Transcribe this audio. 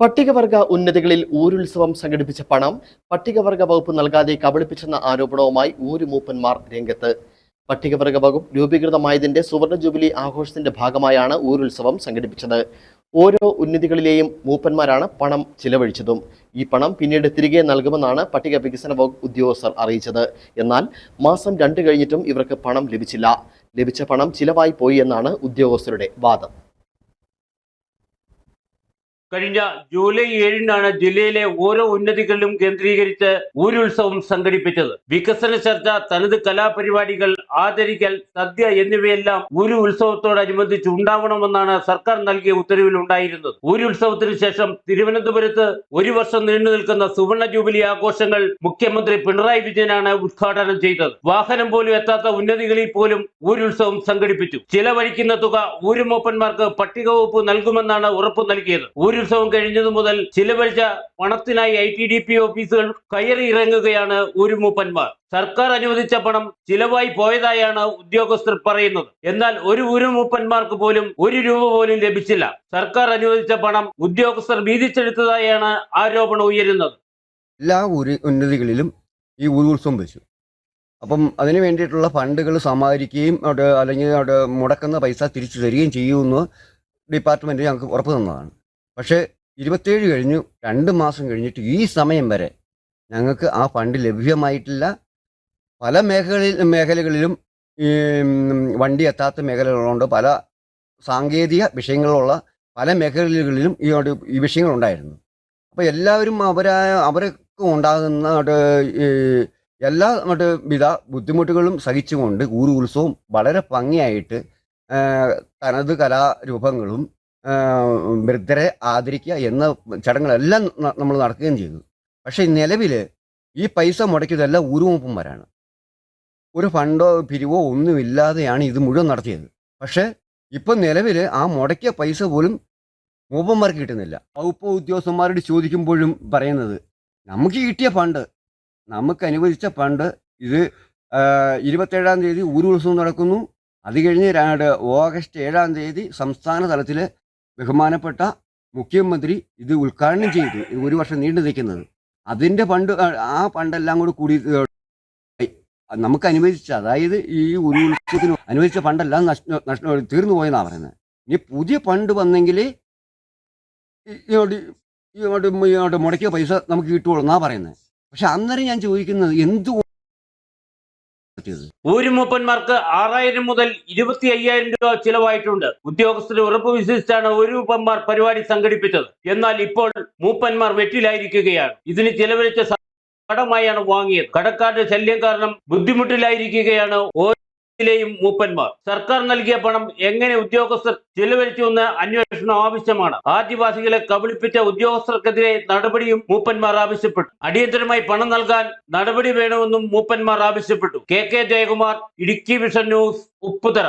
പട്ടികവർഗ ഉന്നതികളിൽ ഊരുത്സവം സംഘടിപ്പിച്ച പണം പട്ടികവർഗ വകുപ്പ് നൽകാതെ കബളിപ്പിച്ചെന്ന ആരോപണവുമായി ഊരു മൂപ്പന്മാർ രംഗത്ത്. പട്ടികവർഗ വകുപ്പ് രൂപീകൃതമായതിന്റെ സുവർണ ജൂബിലി ആഘോഷത്തിന്റെ ഭാഗമായാണ് ഊരുത്സവം സംഘടിപ്പിച്ചത്. ഓരോ ഉന്നതികളിലെയും മൂപ്പന്മാരാണ് പണം ചിലവഴിച്ചതും. ഈ പണം പിന്നീട് തിരികെ നൽകുമെന്നാണ് പട്ടിക വികസന വകുപ്പ് ഉദ്യോഗസ്ഥർ അറിയിച്ചത്. എന്നാൽ മാസം രണ്ട് കഴിഞ്ഞിട്ടും ഇവർക്ക് പണം ലഭിച്ചില്ല. ലഭിച്ച പണം ചിലവായി പോയി എന്നാണ് ഉദ്യോഗസ്ഥരുടെ വാദം. കഴിഞ്ഞ ജൂലൈ ഏഴിനാണ് ജില്ലയിലെ ഓരോ ഉന്നതികളിലും കേന്ദ്രീകരിച്ച് ഊരുത്സവം സംഘടിപ്പിച്ചത്. വികസന ചർച്ച തനത് കലാപരിപാടികൾ ആദരിക്കൽ സദ്യ എന്നിവയെല്ലാം ഊരു ഉത്സവത്തോടനുബന്ധിച്ച് ഉണ്ടാവണമെന്നാണ് സർക്കാർ നൽകിയ ഉത്തരവിൽ ഉണ്ടായിരുന്നത് ഊരുത്സവത്തിന് ശേഷം തിരുവനന്തപുരത്ത് ഒരു വർഷം നീണ്ടു നിൽക്കുന്ന സുവർണ ജൂബിലി ആഘോഷങ്ങൾ മുഖ്യമന്ത്രി പിണറായി വിജയനാണ് ഉദ്ഘാടനം ചെയ്തത്. വാഹനം പോലും എത്താത്ത ഉന്നതികളിൽ പോലും ഊരുത്സവം സംഘടിപ്പിച്ചു. ചിലവഴിക്കുന്ന തുക ഊരുമൂപ്പന്മാർക്ക് പട്ടിക വകുപ്പ് നൽകുമെന്നാണ് ഉറപ്പ് നൽകിയത്. ഊരുത്സവം കഴിഞ്ഞതു മുതൽ ചിലവഴിച്ച പണത്തിനായി ഐ ടി ഡി പി ഓഫീസുകൾ കയറി ഇറങ്ങുകയാണ് ഊരുമൂപ്പന്മാർ സർക്കാർ അനുവദിച്ച പണം ചിലവായി പോയതായാണ് ഉദ്യോഗസ്ഥർ പറയുന്നത്. എന്നാൽ ഒരു ഊരുമൂപ്പന്മാർക്ക് പോലും ഒരു രൂപ പോലും ലഭിച്ചില്ല. സർക്കാർ അനുവദിച്ച പണം ഉദ്യോഗസ്ഥർ വീതിച്ചെടുത്തതായാണ് ആരോപണം ഉയരുന്നത്. എല്ലാ ഉരി ഉന്നതികളിലും ഈ ഉരുത്സവം വെച്ചു. അപ്പം അതിന് വേണ്ടിയിട്ടുള്ള ഫണ്ടുകൾ സമാഹരിക്കുകയും അല്ലെങ്കിൽ മുടക്കുന്ന പൈസ തിരിച്ചു തരികയും ചെയ്യുമെന്ന് ഡിപ്പാർട്ട്മെന്റ് ഞങ്ങൾക്ക് ഉറപ്പ് തന്നതാണ്. പക്ഷേ ഇരുപത്തേഴ് കഴിഞ്ഞു രണ്ട് മാസം കഴിഞ്ഞിട്ട് ഈ സമയം വരെ ഞങ്ങൾക്ക് ആ ഫണ്ട് ലഭ്യമായിട്ടില്ല. പല മേഖലയിൽ മേഖലകളിലും വണ്ടി എത്താത്ത മേഖലകളുണ്ട്. പല സാങ്കേതിക വിഷയങ്ങളുള്ള പല മേഖലകളിലും ഈ ഈ വിഷയങ്ങളുണ്ടായിരുന്നു. അപ്പോൾ എല്ലാവരും അവരായ അവർക്ക് ഉണ്ടാകുന്ന എല്ലാ മറ്റ് വിധ ബുദ്ധിമുട്ടുകളും സഹിച്ചുകൊണ്ട് ഊരു ഉത്സവം വളരെ ഭംഗിയായിട്ട് തനത് കലാരൂപങ്ങളും വൃദ്ധരെ ആദരിക്കുക എന്ന ചടങ്ങുകളെല്ലാം നമ്മൾ നടക്കുകയും ചെയ്തു. പക്ഷേ നിലവിൽ ഈ പൈസ മുടക്കിയതെല്ലാം ഊരുമൂപ്പന്മാരാണ് ഒരു ഫണ്ടോ പിരിവോ ഒന്നുമില്ലാതെയാണ് ഇത് മുഴുവൻ നടത്തിയത്. പക്ഷേ ഇപ്പം നിലവിൽ ആ മുടക്കിയ പൈസ പോലും മൂപ്പന്മാർക്ക് കിട്ടുന്നില്ല. വകുപ്പ് ഉദ്യോഗസ്ഥന്മാരോട് ചോദിക്കുമ്പോഴും പറയുന്നത് നമുക്ക് കിട്ടിയ ഫണ്ട് നമുക്ക് അനുവദിച്ച ഫണ്ട് ഇത് ഇരുപത്തേഴാം തീയതി ഊരുത്സവം നടക്കുന്നു. അത് കഴിഞ്ഞ് ഓഗസ്റ്റ് ഏഴാം തീയതി സംസ്ഥാന തലത്തിൽ ബഹുമാനപ്പെട്ട മുഖ്യമന്ത്രി ഇത് ഉദ്ഘാടനം ചെയ്തു. ഒരു വർഷം നീണ്ടു നിൽക്കുന്നത്. അതിന്റെ പണ്ട് ആ, പണ്ടെല്ലാം കൂടി കൂടി നമുക്ക് അനുവദിച്ച അതായത് ഈ ഒരു ഉത്സവത്തിന് അനുവദിച്ച പണ്ടെല്ലാം നഷ്ട നഷ്ട തീർന്നു പോയെന്നാണ് പറയുന്നത്. ഇനി പുതിയ പണ്ട് വന്നെങ്കിൽ ഇങ്ങോട്ട് ഇങ്ങോട്ട് മുടക്കിയ പൈസ നമുക്ക് കിട്ടുകയുള്ളൂ എന്നാ പറയുന്നത്. പക്ഷെ അന്നേരം ഞാൻ ചോദിക്കുന്നത് എന്ത് പറ്റിയത് ഊരുമൂപ്പന്മാർക്ക് ആറായിരം മുതൽ ഇരുപത്തി അയ്യായിരം രൂപ ചിലവായിട്ടുണ്ട്. ഉദ്യോഗസ്ഥരെ ഉറപ്പ് വിശ്വസിച്ചാണ് ഊരുമൂപ്പന്മാർ പരിപാടി സംഘടിപ്പിച്ചത്. എന്നാൽ ഇപ്പോൾ മൂപ്പന്മാർ വെറ്റിലായിരിക്കുകയാണ്. ഇതിന് ചിലവഴിച്ച കടമായാണ് വാങ്ങിയത്. കടക്കാരുടെ ശല്യം കാരണം ബുദ്ധിമുട്ടിലായിരിക്കുകയാണ്. ഓരോയിലെയും മൂപ്പന്മാർ. സർക്കാർ നൽകിയ പണം എങ്ങനെ ഉദ്യോഗസ്ഥർ ചെലവഴിച്ചുവെന്ന് അന്വേഷണം ആവശ്യമാണ്. ആദിവാസികളെ കബളിപ്പിച്ച ഉദ്യോഗസ്ഥർക്കെതിരെ നടപടിയും മൂപ്പന്മാർ ആവശ്യപ്പെട്ടു. അടിയന്തരമായി പണം നൽകാൻ നടപടി വേണമെന്നും മൂപ്പന്മാർ ആവശ്യപ്പെട്ടു. K Jayakumar Idukki vision news Upputhara.